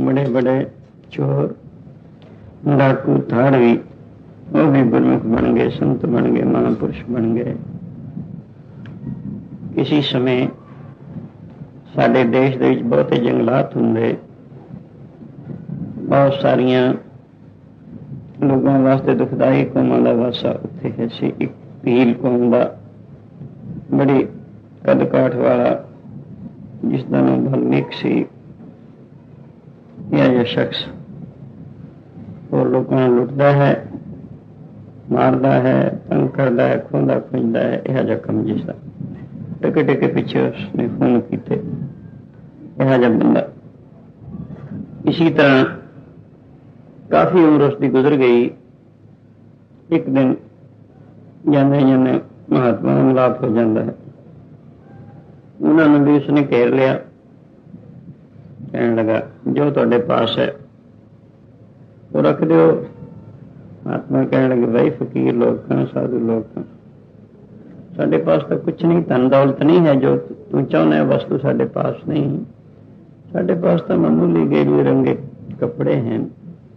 ਬੜੇ ਬੜੇ ਚੋਰ ਡਾਕੂ ਥਾੜਵੀ, ਉਹ ਵੀ ਗੁਰਮੁਖ ਬਣ ਗਏ, ਸੰਤ ਬਣ ਗਏ, ਮਹਾਂਪੁਰਸ਼ ਬਣ ਗਏ। ਇਸੇ ਸਮੇਂ ਸਾਡੇ ਦੇਸ਼ ਦੇ ਵਿੱਚ ਬਹੁਤੇ ਜੰਗਲਾਤ ਹੁੰਦੇ। ਬਹੁਤ ਸਾਰੀਆਂ ਲੋਕਾਂ ਵਾਸਤੇ ਦੁਖਦਾਈ ਕੌਮਾਂ ਦਾ ਵਾਸਾ ਉੱਥੇ ਹੈ ਸੀ। ਇੱਕ ਭੀਲ ਕੌਮ ਦਾ ਬੜੀ ਕਦਕਾਠ ਵਾਲਾ, ਜਿਸ ਦਾ ਨਾਮ ਬਲਮੀਕ ਸੀ। ਇਹ ਜਿਹਾ ਸ਼ਖਸ ਉਹ ਲੋਕਾਂ ਨੂੰ ਲੁੱਟਦਾ ਹੈ, ਮਾਰਦਾ ਹੈ, ਤੰਗ ਕਰਦਾ ਹੈ, ਖੋਂਦਾ ਖੁੰਝਦਾ ਹੈ, ਇਹ ਜਿਹਾ ਕੰਮ ਜਿਸ ਦਾ। ਟਕੇ ਟਕੇ ਪਿੱਛੇ ਉਸਨੇ ਫੋਨ ਕੀਤੇ। ਇਹ ਜਿਹਾ ਬੰਦਾ। ਇਸੇ ਤਰ੍ਹਾਂ ਕਾਫੀ ਉਮਰ ਉਸ ਦੀ ਗੁਜ਼ਰ ਗਈ। ਇੱਕ ਦਿਨ ਜਾਂਦੇ ਜਾਂਦੇ ਮਹਾਤਮਾ ਦਾ ਮਿਲਾਪ ਹੋ ਜਾਂਦਾ ਹੈ। ਉਹਨਾਂ ਨੂੰ ਵੀ ਉਸਨੇ ਘੇਰ ਲਿਆ। ਕਹਿਣ ਲੱਗਾ, ਜੋ ਤੁਹਾਡੇ ਪਾਸ ਹੈ, ਉਹ ਰੱਖ ਦਿਓ। ਮਹਾਤਮਾ ਕਹਿਣ ਲੱਗੇ, ਭਾਈ ਫਕੀਰ ਲੋਕ ਹਨ, ਸਾਧੂ ਲੋਕ ਹਨ। ਸਾਡੇ ਪਾਸ ਤਾਂ ਕੁਝ ਨਹੀਂ, ਧਨ ਦੌਲਤ ਨਹੀਂ ਹੈ, ਜੋ ਤੂੰ ਚਾਹੁੰਦਾ ਹੈ, ਵਸਤੂ ਸਾਡੇ ਪਾਸ ਨਹੀਂ ਸਾਡੇ ਪਾਸ ਤਾਂ ਮਾਮੂਲੀ ਗੇਰੂਏ ਰੰਗੇ ਕੱਪੜੇ ਹਨ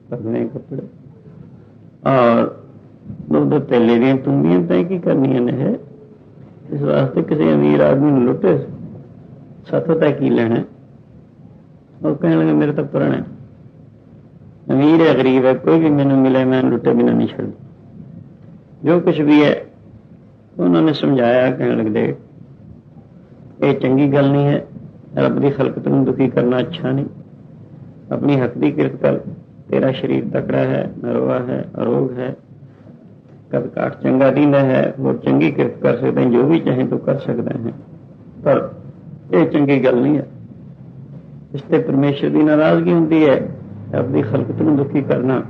ਪਗਨੇ ਕੱਪੜੇ। ਔਰ ਦੁੱਧ ਤੇਲੇ ਦੀਆਂ ਤੁੰਬੀਆਂ ਤਾਂ ਕੀ ਕਰਨੀਆਂ ਨੇ, ਹੈ? ਇਸ ਵਾਸਤੇ ਕਿਸੇ ਅਮੀਰ ਆਦਮੀ ਨੂੰ ਲੁੱਟੇ। ਸਾਥੋਂ ਤਾਂ ਕੀ ਲੈਣਾ ਉਹ ਕਹਿਣ ਲੱਗੇ, ਮੇਰੇ ਤਾਂ ਪੁਰਾਣਾ ਹੈ ਅਮੀਰ ਹੈ, ਗਰੀਬ ਹੈ, ਕੋਈ ਵੀ ਮੈਨੂੰ ਮਿਲੇ, ਮੈਂ ਲੁੱਟੇ ਬਿਨਾਂ ਨਹੀਂ ਛੱਡ ਜੋ ਕੁਝ ਵੀ ਹੈ, ਉਹਨਾਂ ਨੇ ਸਮਝਾਇਆ, ਕਹਿਣ ਲੱਗਦੇ, ਇਹ ਚੰਗੀ ਗੱਲ ਨਹੀਂ ਹੈ, ਰੱਬ ਦੀ ਖਲਕਤ ਨੂੰ ਦੁਖੀ ਕਰਨਾ ਅੱਛਾ ਨਹੀਂ। ਆਪਣੀ ਹੱਕ ਦੀ ਕਿਰਤ ਕਰ, ਤੇਰਾ ਸਰੀਰ ਤਕੜਾ ਹੈ, ਨਰਵਾ ਹੈ, ਅਰੋਗ ਹੈ। ਕਦ ਕਾਟ ਚੰਗਾ ਦਿੰਦਾ ਹੈ, ਹੋਰ ਚੰਗੀ ਕਿਰਤ ਕਰ ਸਕਦਾ ਜੋ ਵੀ ਚਾਹੇ ਤੂੰ ਕਰ ਸਕਦਾ ਹੈ। ਪਰ ਇਹ ਚੰਗੀ ਗੱਲ ਨਹੀਂ ਹੈ। ਇਸ ਤੇ ਪਰਮੇਸ਼ਰ ਦੀ ਨਾਰਾਜ਼ਗੀ ਹੁੰਦੀ ਹੈ ਆਪਣੀ ਖਲਕਤ ਨੂੰ ਦੁਖੀ ਕਰਨਾ।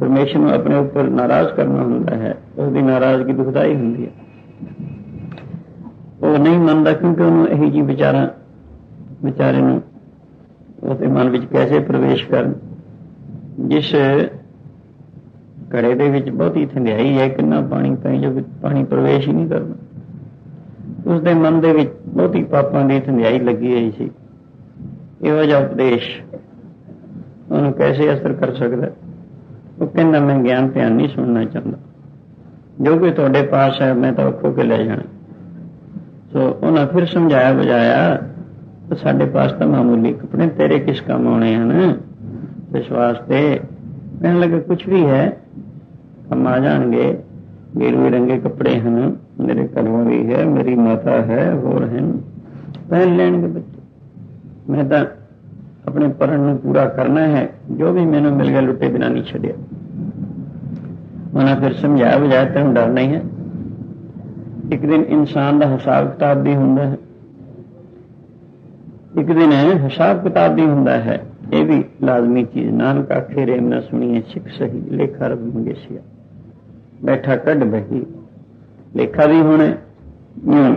ਪਰਮੇਸ਼ਰ ਨੂੰ ਆਪਣੇ ਉੱਪਰ ਨਾਰਾਜ਼ ਕਰਨਾ ਹੁੰਦਾ ਹੈ ਉਸ ਦੀ ਨਾਰਾਜ਼ਗੀ ਦੁਖਦਾਈ ਹੁੰਦੀ ਹੈ। ਉਹ ਨਹੀਂ ਮੰਨਦਾ ਕਿਉਂਕਿ ਉਹਨੂੰ ਇਹੀ ਜੀ ਵਿਚਾਰਾਂ ਵਿਚਾਰੇ ਨੂੰ ਉਹਦੇ ਮਨ ਵਿੱਚ ਕੈਸੇ ਪ੍ਰਵੇਸ਼ ਕਰਨ। ਜਿਸ ਘੜੇ ਦੇ ਵਿੱਚ ਬਹੁਤੀ ਥੰਡਿਆਈ ਹੈ, ਕਿੰਨਾ ਪਾਣੀ ਪਈ ਜੋ ਪਾਣੀ ਪ੍ਰਵੇਸ਼ ਹੀ ਨਹੀਂ ਕਰਦਾ। ਉਸ ਦੇ ਮਨ ਦੇ ਵਿੱਚ ਬਹੁਤੀ ਪਾਪਾਂ ਦੀ ਥੰਡਿਆਈ ਲੱਗੀ ਹੋਈ ਸੀ। ਇਹੋ ਜਿਹਾ ਉਪਦੇਸ਼ ਉਹਨੂੰ ਕੈਸੇ ਅਸਰ ਕਰ ਸਕਦਾ? ਉਹ ਕਹਿੰਦਾ, ਮੈਂ ਗਿਆਨ ਧਿਆਨ ਨਹੀਂ ਸੁਣਨਾ ਚਾਹੁੰਦਾ। ਜੋ ਕੋਈ ਤੁਹਾਡੇ ਪਾਸ ਹੈ, ਮੈਂ ਤਾਂ ਖੋ ਕੇ ਲੈ ਜਾਣਾ। ਸੋ ਉਹਨਾਂ ਫਿਰ ਸਮਝਾਇਆ ਬੁਝਾਇਆ ਸਾਡੇ ਪਾਸ ਤਾਂ ਮਾਮੂਲੀ ਕੱਪੜੇ ਤੇਰੇ ਕਿਸ ਕੰਮ ਆਉਣੇ ਹਨ? ਇਸ ਵਾਸਤੇ ਕਹਿਣ ਲੱਗੇ ਕੁਝ ਵੀ ਹੈ ਕੰਮ ਆ ਜਾਣਗੇ। ਗੇਰੂਏ ਰੰਗੇ ਕੱਪੜੇ ਹਨ, ਮੇਰੇ ਘਰੋਂ ਵੀ ਹੈ, ਮੇਰੀ ਮਾਤਾ ਹੈ, ਹੋਰ ਹਨ। ਪਹਿਨ ਲੈਣਗੇ ਬੱਚੇ। ਮੈਂ ਤਾਂ ਆਪਣੇ ਪਰਨ ਨੂੰ ਪੂਰਾ ਕਰਨਾ ਹੈ ਜੋ ਵੀ ਮੈਨੂੰ ਮਿਲ ਗਿਆ ਲੁੱਟੇ ਬਿਨਾ ਨਹੀਂ ਛੱਡਿਆ ਉਹਨਾਂ ਫਿਰ ਸਮਝਾਇਆ ਬਜਾਇਆ ਤੈਨੂੰ ਡਰ ਨਹੀਂ ਹੈ ਇੱਕ ਦਿਨ ਇਨਸਾਨ ਦਾ ਹਿਸਾਬ ਕਿਤਾਬ ਵੀ ਹੁੰਦਾ ਹੈ ਇੱਕ ਦਿਨ ਹਿਸਾਬ ਕਿਤਾਬ ਵੀ ਹੁੰਦਾ ਹੈ ਇਹ ਵੀ ਲਾਜ਼ਮੀ ਚੀਜ਼ ਨਾਨਕ ਆਖੇ ਰੇਮ ਨਾ ਸੁਣੀਏ ਸਿੱਖ ਸਹੀ ਲੇਖਾ ਰਬ ਮੰਗੇਸੀਆ ਬੈਠਾ ਕੱਢ ਬਹੀ ਲੇਖਾ ਵੀ ਹੋਣੇ ਹੁਣ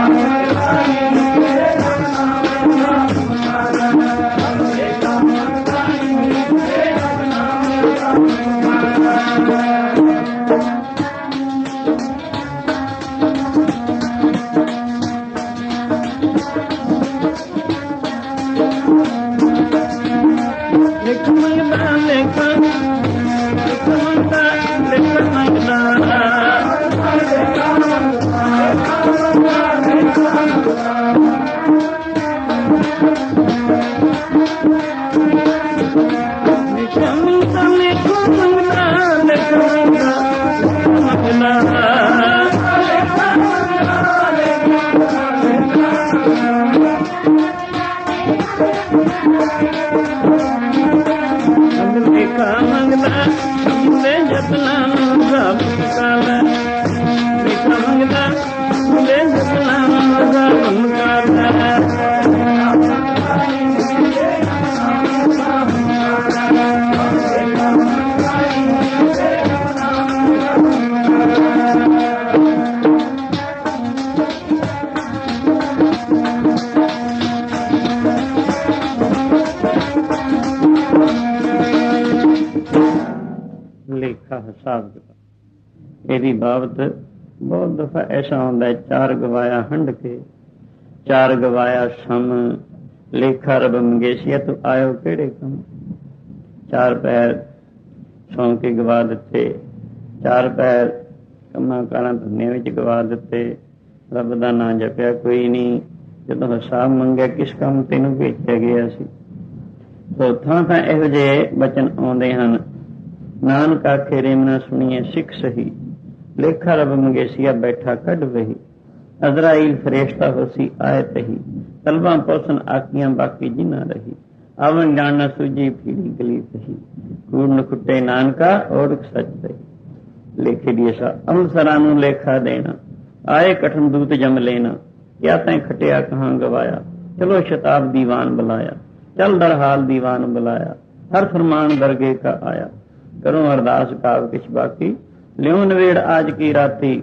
ਲਿਖ मंगा ले जा गुम काला मंगदा गा ਹਿਸਾਬ ਇਹਦੀ ਬਾਬਤ ਬਹੁਤ ਦਫਾ ਐਸਾ ਹੁੰਦਾ ਹੈ, ਚਾਰ ਗਵਾਇਆ ਹੰਡ ਕੇ, ਚਾਰ ਗਵਾਇਆ ਸਮ, ਲੇਖਾ ਰਬ ਮੰਗੇਸੀਆ, ਤੂੰ ਆਇਓ ਕਿਹੜੇ ਕੰਮ? ਚਾਰ ਪੈਰ ਸੌਂ ਕੇ ਗਵਾ ਦਿੱਤੇ, ਚਾਰ ਪੈਰ ਕੰਮਾਂ ਕਾਰਾਂ ਧੰਨਿਆਂ ਵਿੱਚ ਗਵਾ ਦਿੱਤੇ, ਰੱਬ ਦਾ ਨਾਮ ਜਪਿਆ, ਕੋਈ ਨਹੀਂ ਜਦੋਂ ਹਿਸਾਬ ਮੰਗਿਆ, ਕਿਸ ਕੰਮ ਤੈਨੂੰ ਭੇਜਿਆ ਗਿਆ ਸੀ? ਸੋ ਥਾਂ ਥਾਂ ਇਹੋ ਜਿਹੇ ਬਚਨ ਆਉਂਦੇ ਹਨ। ਨਾਨਕ ਆਖੇ ਰੇਮਨਾ ਸੁਣੀਏ, ਸਿੱਖ ਸਹੀ। ਲੇਖਾ ਰਬ ਮੰਗੇਸੀਆ ਬੈਠਾ ਕੱਢ ਵਹੀ। ਅਜ਼ਰਾਈਲ ਫਰੇਸ਼ਤਾ ਹੋਸੀ ਆਇਤ ਹੀ ਤਲਬਾਂ ਪੋਸਨ ਆਕੀਆਂ ਬਾਕੀ ਜਿਨਾ ਰਹੀ। ਆਵਨ ਜਾਣਨਾ ਸੁਜੀ ਫੀੜੀ ਗਲੀ ਸਹੀ ਕੂੜ ਨਖੁੱਟੇ ਨਾਨਕਾ, ਔੜਕ ਸੱਚ ਦੇ ਲੇਖੇ ਦੀ ਸਾ ਅੰਸਰਾਂ ਨੂੰ ਲੇਖਾ ਦੇਣਾ। ਆਏ ਕਠਨ ਦੂਤ ਜਮ ਲੈਣਾ। ਕਿਆ ਤੈਂ ਖਟਿਆ ਕਹਾਂ ਗਵਾਇਆ? ਚਲੋ ਸ਼ਤਾਬ ਦੀਵਾਨ ਬੁਲਾਇਆ। ਚਲ ਦਰ ਹਾਲ ਦੀਵਾਨ ਬੁਲਾਇਆ। ਹਰ ਫਰਮਾਨ ਦਰਗੇ ਕਾ ਆਇਆ। ਕਰੋ ਅਰਦਾਸ ਕਾਵ ਕਿਛ ਬਾਕੀ। ਲਿਓ ਨਵੇੜ ਆਜ ਕੀ ਰਾਤੀ,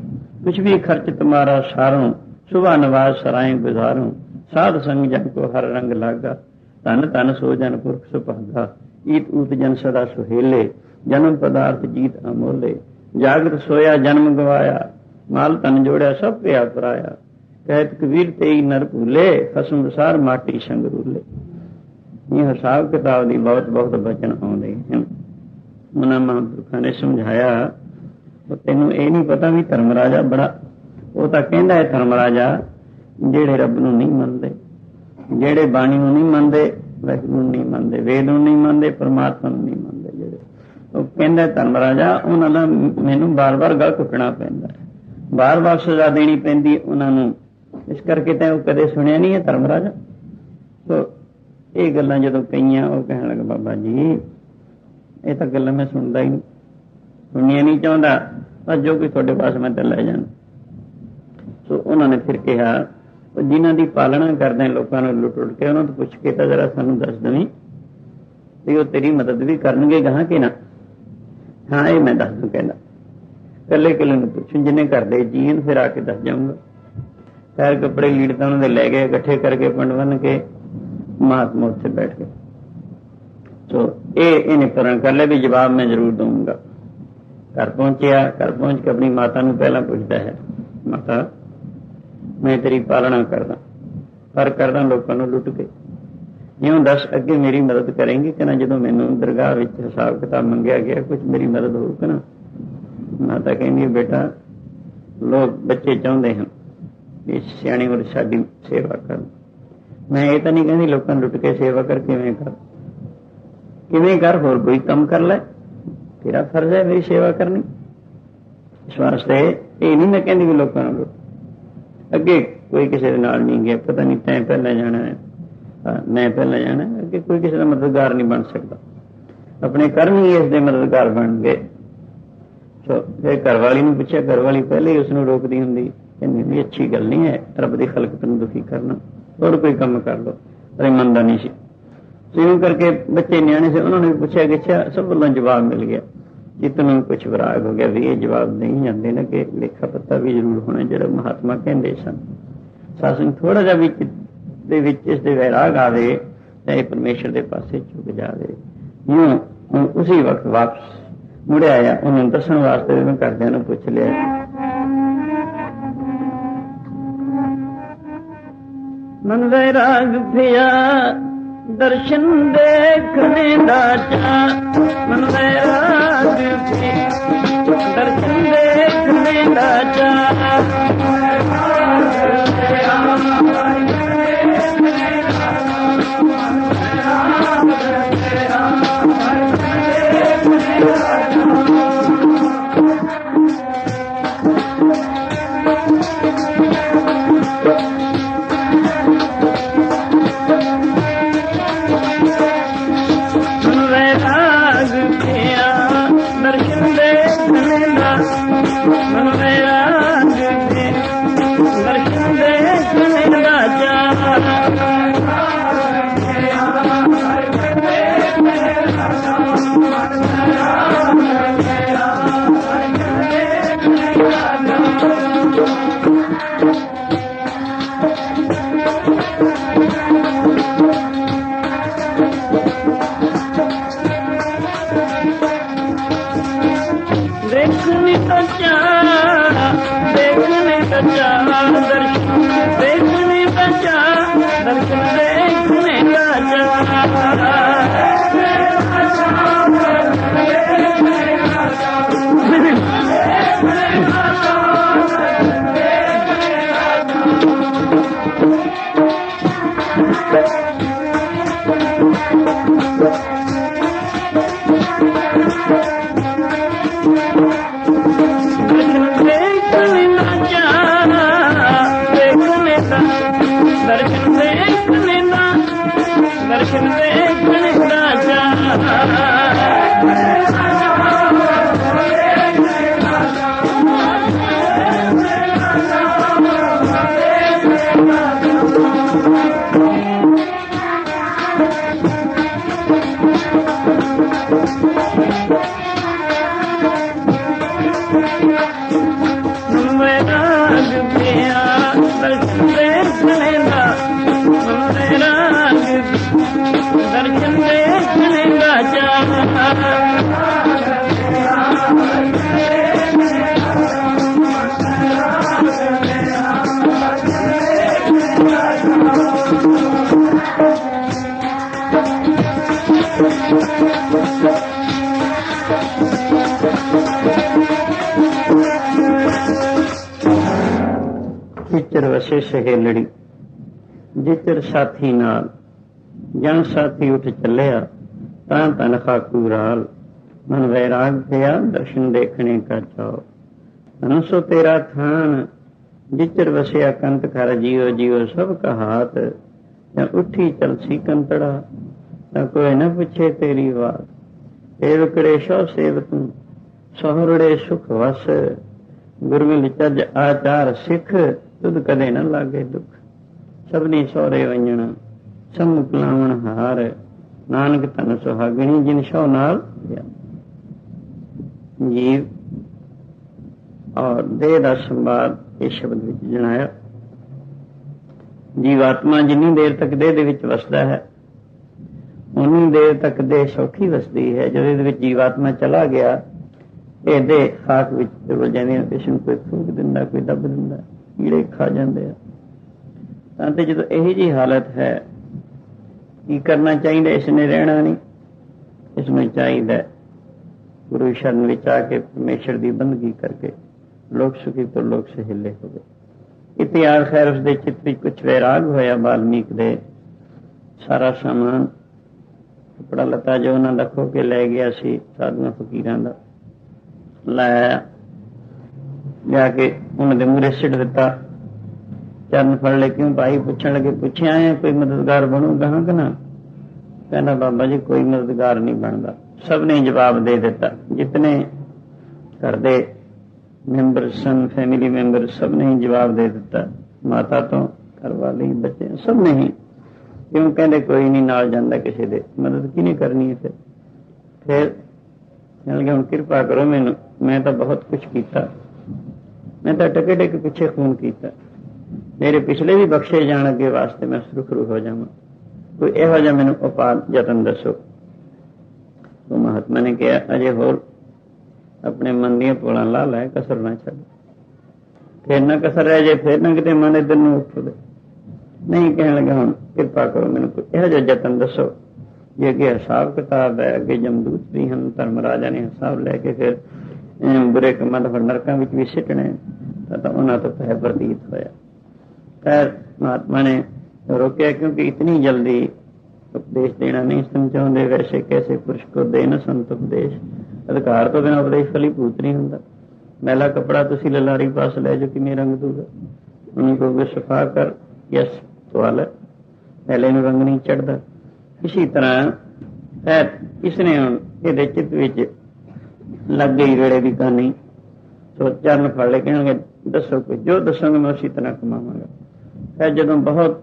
ਕੁਛ ਵੀ ਖਰਚ ਤੁਮਾਰਾ ਸਾਰੋਂ ਸੁਬਾ ਨਵਾਜ਼ ਸਰਾਏ ਗੁਜ਼ਾਰੋਂ। ਸਾਧ ਸੰਗ ਜਨ ਕੋ ਹਰ ਰੰਗ ਲਾਗਾ, ਧਨ ਧਨ ਸੋ ਜਨ ਪੁਰਖ ਸੁਭਾਗਾ। ਈਤ ਊਤ ਜਨ ਸਦਾ ਸੁਹੇਲੇ, ਜਨਮ ਪਦਾਰਥ ਜੀਤ ਅਮੋਲੇ। ਜਾਗਤ ਸੋਇਆ ਜਨਮ ਗਵਾਇਆ, ਮਾਲ ਤਨ ਜੋੜਿਆ ਸਭ ਪਿਆ ਪਰਾਇਆ। ਕਹਿਤ ਕਬੀਰ ਤੇਈ ਨਰ ਭੂਲੇ, ਖਸਮ ਵਿਸਾਰ ਮਾਟੀ ਸੰਗ ਰੂਲੇ ਇਹ ਹਿਸਾਬ ਕਿਤਾਬ ਦੀ ਬਹੁਤ ਬਹੁਤ ਬਚਨ ਆਉਂਦੇ ਹਨ। ਉਹਨਾਂ ਮਹਾਂਪੁਰਖਾਂ ਨੇ ਸਮਝਾਇਆ ਤੈਨੂੰ ਇਹ ਨਹੀਂ ਪਤਾ ਵੀ ਧਰਮ ਰਾਜਾ ਬੜਾ, ਉਹ ਤਾਂ ਕਹਿੰਦਾ ਹੈ ਧਰਮ ਰਾਜਾ ਜਿਹੜੇ ਰੱਬ ਨੂੰ ਨਹੀਂ ਮੰਨਦੇ, ਜਿਹੜੇ ਬਾਣੀ ਨੂੰ ਨਹੀਂ ਮੰਨਦੇ ਵਾਹਿਗੁਰੂ ਨਹੀਂ ਮੰਨਦੇ, ਵੇਦ ਨੂੰ ਨਹੀਂ ਮੰਨਦੇ, ਪਰਮਾਤਮਾ ਨੂੰ ਨਹੀਂ ਮੰਨਦੇ ਜਿਹੜੇ। ਉਹ ਕਹਿੰਦਾ ਧਰਮ ਰਾਜਾ ਉਹਨਾਂ ਦਾ ਮੈਨੂੰ ਬਾਰ-ਬਾਰ ਗਲ ਘੁੱਟਣਾ ਪੈਂਦਾ ਬਾਰ-ਬਾਰ ਸਜ਼ਾ ਦੇਣੀ ਪੈਂਦੀ ਉਹਨਾਂ ਨੂੰ। ਇਸ ਕਰਕੇ ਤਾਂ ਉਹ ਕਦੇ ਸੁਣਿਆ ਨਹੀਂ ਹੈ ਧਰਮ ਰਾਜਾ ਸੋ ਇਹ ਗੱਲਾਂ ਜਦੋਂ ਕਈਆਂ ਉਹ ਕਹਿਣ ਲੱਗਾ, ਬਾਬਾ ਜੀ ਇਹ ਤਾਂ ਗੱਲਾਂ ਮੈਂ ਸੁਣਦਾ ਹੀ ਨਹੀਂ। ਸੁਣੀਆਂ ਨਹੀਂ ਚਾਹੁੰਦਾ, ਤਾਂ ਜੋ ਕੋਈ ਤੁਹਾਡੇ ਪਾਸ ਮੈਂ ਤੇ ਲੈ ਜਾਣਾ। ਸੋ ਉਹਨਾਂ ਨੇ ਫਿਰ ਕਿਹਾ ਜਿਨ੍ਹਾਂ ਦੀ ਪਾਲਣਾ ਕਰਦੇ ਲੋਕਾਂ ਨੂੰ ਲੁੱਟ ਲੁੱਟ ਕੇ, ਉਹਨਾਂ ਤੋਂ ਪੁੱਛ ਕੇ ਤਾਂ ਜਰਾ ਸਾਨੂੰ ਦੱਸ ਦਵੀਂ ਤੇ ਉਹ ਤੇਰੀ ਮਦਦ ਵੀ ਕਰਨਗੇ ਗਾਹਾਂ ਕਿ ਨਾ। ਹਾਂ, ਇਹ ਮੈਂ ਦੱਸ ਦੂੰ ਕਹਿੰਦਾ। ਕੱਲੇ ਕੱਲੇ ਨੂੰ ਪੁੱਛਣ ਜਿਹਨੇ ਕਰਦੇ ਜੀਨ ਫਿਰ ਆ ਕੇ ਦੱਸ ਜਾਊਂਗਾ। ਪੈਰ ਕੱਪੜੇ ਲੀੜ ਤਾਂ ਉਹਨਾਂ ਦੇ ਲੈ ਗਏ, ਇਕੱਠੇ ਕਰਕੇ ਪਿੰਡ ਬੰਨ ਕੇ, ਮਹਾਤਮਾ ਉੱਥੇ ਬੈਠ ਗਏ। ਸੋ ਇਹ ਇਹਨੇ ਪਰਨ ਕਰ ਲਿਆ ਵੀ ਜਵਾਬ ਮੈਂ ਜ਼ਰੂਰ ਦਊਂਗਾ। ਘਰ ਪਹੁੰਚਿਆ, ਘਰ ਪਹੁੰਚ ਕੇ ਆਪਣੀ ਮਾਤਾ ਨੂੰ ਪਹਿਲਾਂ ਪੁੱਛਦਾ ਹੈ, ਮਾਤਾ, ਮੈਂ ਤੇਰੀ ਪਾਲਣਾ ਕਰਦਾ, ਪਰ ਕਰਦਾ ਲੋਕਾਂ ਨੂੰ ਲੁੱਟ ਕੇ। ਜਿਉਂ ਦੱਸ ਅੱਗੇ ਮੇਰੀ ਮਦਦ ਕਰੇਂਗੀ ਕਿ ਨਾ ਜਦੋਂ ਮੈਨੂੰ ਦਰਗਾਹ ਵਿੱਚ ਹਿਸਾਬ ਕਿਤਾਬ ਮੰਗਿਆ ਗਿਆ ਕੁਝ ਮੇਰੀ ਮਦਦ ਹੋਊ ਕਿ ਨਾ? ਮਾਤਾ ਕਹਿੰਦੀ ਬੇਟਾ, ਲੋਕ ਬੱਚੇ ਚਾਹੁੰਦੇ ਹਨ ਕਿ ਸਿਆਣੀ ਵਰ ਸਾਡੀ ਸੇਵਾ ਕਰਨ। ਮੈਂ ਇਹ ਤਾਂ ਨਹੀਂ ਕਹਿੰਦੀ ਲੋਕਾਂ ਨੂੰ ਲੁੱਟ ਕੇ ਸੇਵਾ ਕਰਕੇ ਕਿਵੇਂ ਕਰ। ਕਿਵੇਂ ਕਰ, ਹੋਰ ਕੋਈ ਕੰਮ ਕਰ ਲੈ। ਤੇਰਾ ਫਰਜ਼ ਹੈ ਮੇਰੀ ਸੇਵਾ ਕਰਨੀ। ਇਸ ਵਾਸਤੇ ਇਹ ਨਹੀਂ ਮੈਂ ਕਹਿੰਦੀ ਵੀ ਲੋਕਾਂ ਨੂੰ ਅੱਗੇ ਕੋਈ ਕਿਸੇ ਦੇ ਨਾਲ ਨਹੀਂ ਗਿਆ, ਪਤਾ ਨਹੀਂ ਤੈਂ ਪਹਿਲਾਂ ਜਾਣਾ ਹੈ ਮੈਂ ਪਹਿਲਾਂ ਜਾਣਾ ਅੱਗੇ ਕੋਈ ਕਿਸੇ ਦਾ ਮਦਦਗਾਰ ਨਹੀਂ ਬਣ ਸਕਦਾ। ਆਪਣੇ ਕਰਮ ਹੀ ਇਸ ਦੇ ਮਦਦਗਾਰ ਬਣ ਗਏ। ਸੋ ਫਿਰ ਘਰਵਾਲੀ ਨੂੰ ਪੁੱਛਿਆ, ਘਰਵਾਲੀ ਪਹਿਲੇ ਹੀ ਉਸ ਨੂੰ ਰੋਕਦੀ ਹੁੰਦੀ, ਕਹਿੰਦੀ ਵੀ ਅੱਛੀ ਗੱਲ ਨਹੀਂ ਹੈ, ਰੱਬ ਦੀ ਖਲਕਤ ਨੂੰ ਦੁਖੀ ਕਰਨਾ। ਹੋਰ ਕੋਈ ਕੰਮ ਕਰ ਲੋ ਪਰ ਇਹ ਮੰਨਦਾ ਨਹੀਂ ਸੀ। ਸੋ ਕਰਕੇ ਬੱਚੇ ਨਿਆਣੇ ਸੀ, ਉਹਨਾਂ ਨੇ ਪੁੱਛਿਆ ਕਿ ਅੱਛਾ, ਸਭ ਵੱਲੋਂ ਜਵਾਬ ਮਿਲ ਗਿਆ। ਜਿੱਤ ਕੁਝ ਵਿਰਾਗ ਹੋ ਗਿਆ ਵੀ ਇਹ ਜਵਾਬ ਨਹੀਂ ਜਾਂਦੇ ਨੇ ਕਿ ਲੇਖਾ ਪੱਤਾ ਵੀ ਜ਼ਰੂਰ ਹੋਣਾ, ਜਿਹੜਾ ਮਹਾਤਮਾ ਕਹਿੰਦੇ ਸਨ। ਸਾਸਨ ਥੋੜਾ ਜਿਹਾ ਵਿੱਚ ਦੇ ਵਿੱਚ ਇਸ ਦੇ ਵੈਰਾਗ ਆਵੇ ਤਾਂ ਇਹ ਪਰਮੇਸ਼ਰ ਦੇ ਪਾਸੇ ਝੁਕ ਜਾਵੇ। ਯੂੰ ਉਸੇ ਵਕਤ ਵਾਪਸ ਮੁੜਿਆ ਆਇਆ। ਉਹਨੂੰ ਦੱਸਣ ਵਾਸਤੇ ਵੀ ਮੈਂ ਘਰਦਿਆਂ ਨੂੰ ਪੁੱਛ ਲਿਆ। ਮਨ ਵੈਰਾਗ ਭਿਆ दर्शन देखने दा चा वैराग दर्शन देखने दा चा ਦਰਸ਼ਨ ਦੇਖਣੇ ਵਿਚਰ ਵਸੇ ਜਿਚਰ ਸਾਥੀ ਨਾਲ ਜਨ ਸਾਥੀ ਉੱਠ ਚੱਲਿਆ, ਤਾਂ ਤਨ ਖਾਕੂ ਰਾਲ ਮਨ ਵੈਰਾਗ ਪਿਆ, ਦਰਸ਼ਨ ਦੇਖਣੇ ਕਾ ਚਾਓ ਅਨਸੋ ਤੇਰਾ ਥਾਨ, ਜਿਚਰ ਵਸਿਆ ਕੰਤ ਕਰ ਜੀਵ ਜੀਵ ਸਭ ਕਹਾਤ, ਜਾਂ ਉੱਠੀ ਚਲ ਸੀ ਕੰਤੜਾ, ਤਾਂ ਕੋਈ ਨਾ ਪੁੱਛੇ ਤੇਰੀ ਬਾਤ। ਸੇਵਕੜੇ ਸੋ ਸੇਵ ਤੂੰ ਸਹਰੜੇ ਸੁਖ ਵਸ, ਗੁਰਮਿਲ ਚੱਜ ਆਚਾਰ ਸਿੱਖ ਦੁੱਧ ਕਦੇ ਨਾ ਲਾਗੇ ਦੁੱਖ। ਸਭਨੀ ਸੋਰੇ ਵੰਜਣ ਸਮੁਖ ਲਾਵਣ ਹਾਰ। ਨਾਨਕ ਤਨ ਸੁਹਾਗਣੀ, ਜਿਨ ਸੋ ਨਾਲ ਜੀਵ ਔਰ ਦੇਹ ਦਾ ਸੰਵਾਦ ਇਸ ਸ਼ਬਦ ਵਿੱਚ ਜਣਾਇਆ ਜੀਵਾਤਮਾ ਜਿੰਨੀ ਦੇਰ ਤੱਕ ਦੇਹ ਦੇ ਵਿੱਚ ਵਸਦਾ ਹੈ ਉਨੀ ਦੇਰ ਤੱਕ ਦੇਹ ਸੌਖੀ ਵਸਦੀ ਹੈ। ਜਦੋਂ ਇਹਦੇ ਵਿੱਚ ਜੀਵਾਤਮਾ ਚਲਾ ਗਿਆ, ਇਹ ਦੇਹ ਖਾਕ ਵਿੱਚ ਰੁਲ ਜਾਂਦੀਆਂ ਇਸ ਨੂੰ ਕੋਈ ਫੂਕ ਦਿੰਦਾ, ਕੋਈ ਦੱਬ ਦਿੰਦਾ। ਕੀੜੇ ਖਾ ਜਾਂਦੇ ਆ। ਤਾਂ ਤੇ ਜਦੋਂ ਇਹੀ ਜੀ ਹਾਲਤ ਹੈ, ਕੀ ਕਰਨਾ ਚਾਹੀਦਾ? ਇਸ ਨੇ ਰਹਿਣਾ ਨਹੀਂ। ਇਸ ਨੂੰ ਚਾਹੀਦਾ ਹੈ ਗੁਰੂ ਸ਼ਰਨ ਵਿੱਚ ਆ ਕੇ ਪਰਮੇਸ਼ਰ ਦੀ ਬੰਦਗੀ ਕਰਕੇ ਲੋਕ ਸੁਖੀ ਤੋਂ ਲੋਕ ਸਹਿਲੇ ਹੋਵੇ ਇਤਿਹਾਸ ਖੈਰ ਉਸ ਦੇ ਚਿੱਤ ਵਿੱਚ ਕੁਝ ਵੈਰਾਗ ਹੋਇਆ ਬਾਲਮੀਕ ਦੇ। ਸਾਰਾ ਸਮਾਨ ਕਪੜਾ ਲਤਾ ਜੋ ਉਹਨਾਂ ਦਾ ਖੋ ਕੇ ਲੈ ਗਿਆ ਸੀ, ਸਾਧੂਆਂ, ਫਕੀਰਾਂ ਦਾ, ਲਾਇਆ। ਜਾ ਕੇ ਉਹਨਾਂ ਦੇ ਮੂਰੇ ਸਿੱਟ ਦਿੱਤਾ। ਚਰਨ ਫੜ ਲੈ ਕਿਉਂ ਭਾਈ ਪੁੱਛਣ ਲੱਗੇ, ਪੁੱਛਿਆ ਹੈ ਕੋਈ ਮਦਦਗਾਰ ਬਣੂਗਾ ਹਾਂ ਕਿ ਨਾ? ਕਹਿੰਦਾ, ਬਾਬਾ ਜੀ, ਕੋਈ ਮਦਦਗਾਰ ਨਹੀਂ ਬਣਦਾ। ਸਭ ਨੇ ਜਵਾਬ ਦੇ ਦਿੱਤਾ। ਜਿਤਨੇ ਘਰ ਦੇ ਮੈਂਬਰ ਸਨ ਫੈਮਿਲੀ ਮੈਂਬਰ, ਸਭ ਨੇ ਜਵਾਬ ਦੇ ਦਿੱਤਾ। ਮਾਤਾ ਤੋਂ ਘਰ ਵਾਲੇ ਬੱਚੇ, ਸਭ ਨੇ ਹੀ। ਕਿਉਂ ਕਹਿੰਦੇ, ਕੋਈ ਨਹੀਂ, ਨਾਲ ਜਾਂਦਾ ਕਿਸੇ ਦੇ। ਮਦਦ ਕਿਹਨੇ ਕਰਨੀ ਹੈ ਫਿਰ? ਫਿਰ ਕਹਿਣ ਹੁਣ ਕਿਰਪਾ ਕਰੋ ਮੈਨੂੰ। ਮੈਂ ਤਾਂ ਬਹੁਤ ਕੁਝ ਕੀਤਾ। ਮੈਂ ਤਾਂ ਟਕੇ ਟਕੇ ਪਿੱਛੇ ਖੂਨ ਕੀਤਾ। ਮੇਰੇ ਪਿਛਲੇ ਵੀ ਬਖਸ਼ੇ ਜਾਣ ਅੱਗੇ ਵਾਸਤੇ ਮੈਂ ਸੁਰਖਰੂ ਹੋ ਜਾਵਾਂ। ਕੋਈ ਇਹੋ ਜਿਹਾ ਮੈਨੂੰ ਉਪਾਅ ਯਤਨ ਦੱਸੋ। ਉਹ ਮਹਾਤਮਾ ਨੇ ਕਿਹਾ, ਅਜੇ ਹੋਰ ਆਪਣੇ ਮਨ ਦੀਆਂ ਪੋਲਾਂ ਲਾ ਲੈ, ਕਸਰ ਨਾ ਛੱਡ। ਫਿਰ ਨਾ ਕਸਰ ਰਹਿ ਜੇ, ਫਿਰ ਨਾ ਕਿਤੇ ਮਨ ਇਧਰ ਨੂੰ ਉੱਠਦੇ ਨਹੀਂ ਕਹਿਣ ਲੱਗਾ, ਹੁਣ ਕਿਰਪਾ ਕਰੋ ਮੈਨੂੰ ਕੋਈ ਇਹੋ ਜਿਹਾ ਯਤਨ ਦੱਸੋ। ਜੇ ਅੱਗੇ ਹਿਸਾਬ ਕਿਤਾਬ ਹੈ, ਅੱਗੇ ਜਮਦੂਤ ਵੀ ਹਨ, ਧਰਮ ਰਾਜਾ ਨੇ ਹਿਸਾਬ ਲੈ ਕੇ ਫਿਰ ਬੁਰੇ ਕੰਮਾਂ ਦਾ ਫਿਰ ਨਰਕਾਂ ਵਿੱਚ ਵੀ ਸਿੱਟਣੇ। ਤਾਂ ਉਹਨਾਂ ਤੋਂ ਪਹਿ ਪ੍ਰਤੀਤ ਹੋਇਆ। ਖੈਰ, ਮਹਾਤਮਾ ਨੇ ਰੋਕਿਆ ਕਿਉਂਕਿ ਇਤਨੀ ਜਲਦੀ ਉਪਦੇਸ਼ ਦੇਣਾ ਨਹੀਂ ਸਮਝਾਉਂਦੇ, ਵੈਸੇ ਕੈਸੇ ਪੁਰਸ਼ ਕੋ ਦੇ ਸੰਤ ਉਪਦੇਸ਼। ਅਧਿਕਾਰ ਤੋਂ ਬਿਨਾਂ ਉਪਦੇਸ਼ ਫਲੀਭੂਤ ਨਹੀਂ ਹੁੰਦਾ। ਮੈਲਾ ਕਪੜਾ ਤੁਸੀਂ ਲਲਾਰੀ ਪਾਸ ਲੈ ਜੋ ਕਿਵੇਂ ਰੰਗ ਦੂਗਾ। ਉਹਨੂੰ ਕਹੋਗੇ, ਸਫਾ ਕਰ, ਯਸ ਤੋਲ ਪਹਿਲੇ ਨੂੰ ਰੰਗ ਨਹੀਂ ਚੜਦਾ। ਇਸੇ ਤਰ੍ਹਾਂ ਹੈ ਇਸਨੇ ਇਹਦੇ ਚਿੱਤ ਵਿੱਚ ਲੱਗ ਗਈ ਰੇੜੇ ਦੀ ਕਹਾਣੀ। ਸੋ ਚਰਨ ਫੜ ਲੈ ਕਹਿਣਗੇ ਦੱਸੋ ਕੋਈ, ਜੋ ਦੱਸੋਗੇ ਮੈਂ ਉਸੇ ਤਰ੍ਹਾਂ ਕਮਾਵਾਂਗਾ। ਫਿਰ ਜਦੋਂ ਬਹੁਤ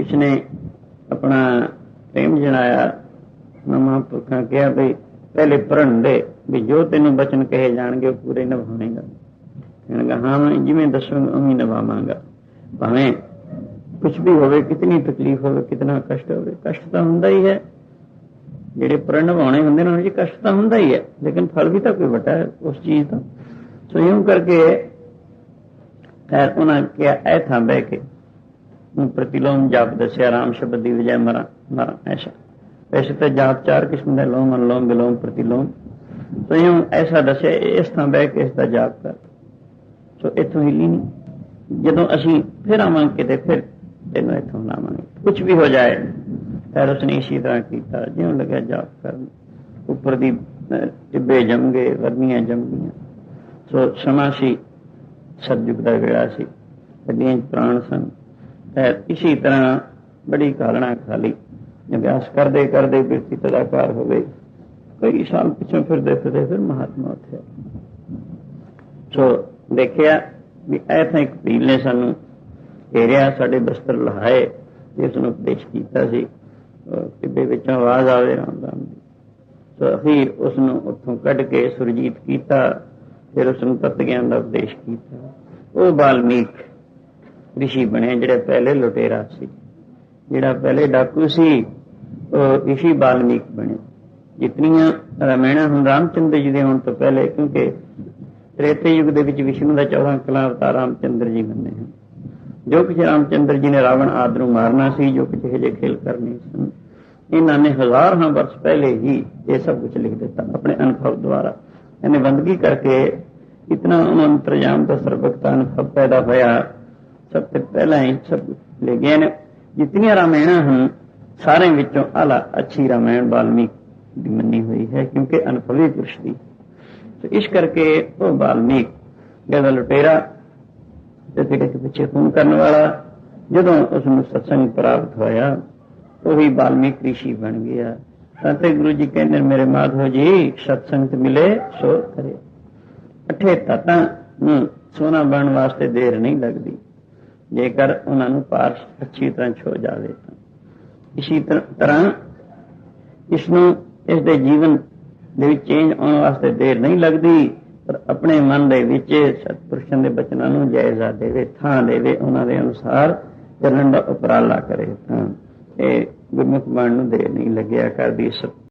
ਇਸਨੇ ਆਪਣਾ ਪ੍ਰੇਮ ਜਣਾਇਆ ਮਮਾ ਪੁਰਖਾਂ ਕਿਹਾ ਵੀ ਪਹਿਲੇ ਪ੍ਰਣ ਦੇ ਵੀ ਜੋ ਤੈਨੂੰ ਬਚਨ ਕਹੇ ਜਾਣਗੇ, ਉਹ ਪੂਰੇ ਨਿਭਾਵੇਂਗਾ ਕਹਿਣਗਾ, ਹਾਂ ਮੈਂ ਜਿਵੇਂ ਦੱਸੋਗੇ, ਉਵੇਂ ਨਿਭਾਵਾਂਗਾ। ਭਾਵੇਂ ਕੁਝ ਵੀ ਹੋਵੇ, ਕਿਤਨੀ ਤਕਲੀਫ ਹੋਵੇ, ਕਿਤਨਾ ਕਸ਼ਟ ਹੋਵੇ, ਕਸ਼ਟ ਤਾਂ ਹੁੰਦਾ ਹੀ ਹੈ। ਜਿਹੜੇ ਪ੍ਰਣ ਨਿਭਾਉਣੇ ਹੁੰਦੇ ਨੇ, ਉਹਨਾਂ ਵਿੱਚ ਕਸ਼ਟ ਤਾਂ ਹੁੰਦਾ ਹੀ ਹੈ। ਲੇਕਿਨ ਫਲ ਵੀ ਤਾਂ ਕੋਈ ਵੱਡਾ ਹੈ ਉਸ ਚੀਜ਼ ਦਾ ਸੋ ਇਉਂ ਕਰਕੇ ਖੈਰ ਉਹਨਾਂ ਕਿਹਾ ਐ ਥਾਂ ਬਹਿ ਕੇ ਪ੍ਰਤੀਲੋਮ ਜਾਪ ਦੱਸਿਆ, ਰਾਮ ਸ਼ਬਦ ਦੀ ਵਜੈ ਮਰਾਂ ਮਰਾਂ, ਐਸਾ। ਵੈਸੇ ਤਾਂ ਜਾਪ ਚਾਰ ਕਿਸਮ ਦੇ ਲੋਮ, ਅਨਲੋਮ, ਵਿਲੋਮ, ਪ੍ਰਤੀਲੋਮ। ਸੋ ਇਹਨੂੰ ਐਸਾ ਦੱਸਿਆ, ਇਸ ਥਾਂ ਬਹਿ ਕੇ ਇਸ ਦਾ ਜਾਪ ਕਰ। ਸੋ ਇੱਥੋਂ ਹਿੱਲੀ ਨਹੀਂ। ਜਦੋਂ ਅਸੀਂ ਫਿਰ ਆਵਾਂਗੇ ਕਿਤੇ ਫਿਰ ਤੈਨੂੰ ਇਥੋਂ ਲਾਵਾਂਗੇ। ਕੁਝ ਵੀ ਹੋ ਜਾਏ ਫਿਰ ਉਸਨੇ ਇਸੇ ਤਰ੍ਹਾਂ ਕੀਤਾ। ਜਿਉਂ ਲੱਗਿਆ ਜਾਪ ਕਰਨ, ਉੱਪਰ ਦੀ ਟਿੱਬੇ ਜੰਮ ਗਏ ਵਰਮੀਆਂ ਜੰਮ ਗਈਆਂ। ਸੋ ਸਮਾਂ ਸੀ ਸਤਜੁਗ ਦਾ ਵੇਲਾ ਸੀ। ਗੱਡੀਆਂ ਪ੍ਰਾਣ ਸਨ। ਫਿਰ ਇਸੇ ਤਰ੍ਹਾਂ ਬੜੀ ਕਾਲਣਾ ਖਾਲੀ। ਅਭਿਆਸ ਕਰਦੇ ਕਰਦੇ ਬਿਰਤੀ ਤਦਾਕਾਰ ਹੋ ਗਈ ਕਈ ਸਾਲ ਪਿੱਛੋਂ ਫਿਰਦੇ ਫਿਰਦੇ ਫਿਰ ਮਹਾਤਮਾ ਉੱਠਿਆ। ਸੋ ਦੇਖਿਆ ਵੀ ਐਥਾ ਇੱਕ ਪੀਲ ਨੇ ਸਾਨੂੰ। ਘੇਰਿਆ ਸਾਡੇ ਬਸਤਰ ਲਹਾਏ, ਜਿਸ ਨੂੰ ਉਪਦੇਸ਼ ਕੀਤਾ ਸੀ। ਟਿੱਬੇ ਵਿੱਚੋਂ ਆਵਾਜ਼ ਆਵੇ ਰਾਮਦਾਨ ਦੀ। ਸੋ ਫਿਰ ਉਸ ਨੂੰ ਉੱਥੋਂ ਕੱਢ ਕੇ ਸੁਰਜੀਤ ਕੀਤਾ। ਫਿਰ ਉਸ ਨੂੰ ਤਤ ਗਿਆਨ ਦਾ ਉਪਦੇਸ਼ ਕੀਤਾ। ਉਹ ਬਾਲਮੀਕ ਰਿਸ਼ੀ ਬਣੇ ਜਿਹੜੇ ਪਹਿਲੇ ਲੁਟੇਰਾ ਸੀ। ਜਿਹੜਾ ਪਹਿਲੇ ਡਾਕੂ ਸੀ, ਉਹ ਰਿਸ਼ੀ ਬਾਲਮੀਕ ਬਣੇ। ਜਿਤਨੀਆਂ ਰਮੈਣਾ ਹੁਣ ਰਾਮਚੰਦਰ ਜੀ ਦੇ ਹੋਣ ਤੋਂ ਪਹਿਲੇ, ਕਿਉਂਕਿ ਤ੍ਰੇਤੇ ਯੁੱਗ ਦੇ ਵਿੱਚ ਵਿਸ਼ਨੂੰ ਦਾ 14 ਕਲਾ ਅਵਤਾਰ ਰਾਮਚੰਦਰ ਜੀ ਬੰਨੇ ਹਨ। ਜੋ ਕੁਝ ਰਾਮਚੰਦਰ ਜੀ ਨੇ ਰਾਵਣ ਆਦਿ ਨੂੰ ਮਾਰਨਾ ਸੀ, ਜੋ ਕੁਝ ਇਹ ਜਿਹੇ ਖੇਲ ਕਰਨੇ ਸਨ, ਇਹਨਾਂ ਨੇ ਹਜ਼ਾਰਾਂ ਵਰਸ ਪਹਿਲੇ ਹੀ ਇਹ ਸਭ ਕੁਝ ਲਿਖ ਦਿੱਤਾ, ਆਪਣੇ ਅਨੁਭਵ ਦੁਆਰਾ। ਇਹਨੇ ਬੰਦਗੀ ਕਰਕੇ ਇਤਨਾ ਅੰਤਰਜਾਮ ਦਾ ਸਰਬਕਤਾ ਅਨੁਭਵ ਪੈਦਾ ਹੋਇਆ ਸਭ ਤੋਂ ਪਹਿਲਾਂ ਹੀ ਸਭ ਲੈ ਗਏ ਨੇ ਜਿਤਨੀਆਂ ਰਾਮਾਇਣਾਂ ਹਨ ਸਾਰੇ ਵਿੱਚੋਂ ਆਲਾ ਅੱਛੀ ਰਾਮਾਇਣ ਵਾਲਮੀਕ ਦੀ ਮੰਨੀ ਹੋਈ ਹੈ ਕਿਉਂਕਿ ਅਨੁਭਵੀ ਪੁਰਸ਼ ਦੀ ਸੋ ਇਸ ਕਰਕੇ ਉਹ ਵਾਲਮੀਕ ਜਿਹੜਾ ਲੁਟੇਰਾ ਤੇ ਕਿਤੇ ਪਿੱਛੇ ਖੂਨ ਕਰਨ ਵਾਲਾ ਜਦੋਂ ਉਸ ਨੂੰ ਸਤਸੰਗ ਪ੍ਰਾਪਤ ਹੋਇਆ ਉਹ ਹੀ ਵਾਲਮੀਕ ਰਿਸ਼ੀ ਬਣ ਗਿਆ ਸੰਤੇ ਗੁਰੂ ਜੀ ਕਹਿੰਦੇ ਮੇਰੇ ਮਾਧੋ ਜੀ ਸਤਸੰਗ ਮਿਲੇ ਸੋ ਕਰੇ ਅਠੇ ਤਤਾਂ ਨੂੰ ਸੋਨਾ ਬਣਨ ਵਾਸਤੇ ਦੇਰ ਨਹੀਂ ਲੱਗਦੀ। ਜੇਕਰ ਉਹਨਾਂ ਨੂੰ ਪਾਰ ਅੱਛੀ ਤਰ੍ਹਾਂ ਛੋ ਜਾਵੇ ਤਾਂ। ਇਸੇ ਤਰ੍ਹਾਂ ਇਸ ਨੂੰ ਇਸ ਦੇ ਜੀਵਨ ਦੇ ਵਿੱਚ ਚੇਂਜ ਆਉਣ ਵਾਸਤੇ ਦੇਰ ਨਹੀਂ ਲੱਗਦੀ, ਪਰ ਆਪਣੇ ਮਨ ਦੇ ਵਿੱਚ ਸਤਿਪੁਰਸ਼ਾਂ ਦੇ ਬਚਨਾਂ ਨੂੰ ਜਾਇਜ਼ਾ ਦੇਵੇ, ਥਾਂ ਦੇਵੇ, ਉਹਨਾਂ ਦੇ ਅਨੁਸਾਰ ਚੱਲਣ ਦਾ ਉਪਰਾਲਾ ਕਰੇ ਤਾਂ। ਇਹ ਗੁਰਮੁਖ ਬਣਨ ਨੂੰ ਦੇਰ ਨਹੀਂ ਲੱਗਿਆ ਕਰਦੀ, ਸਤ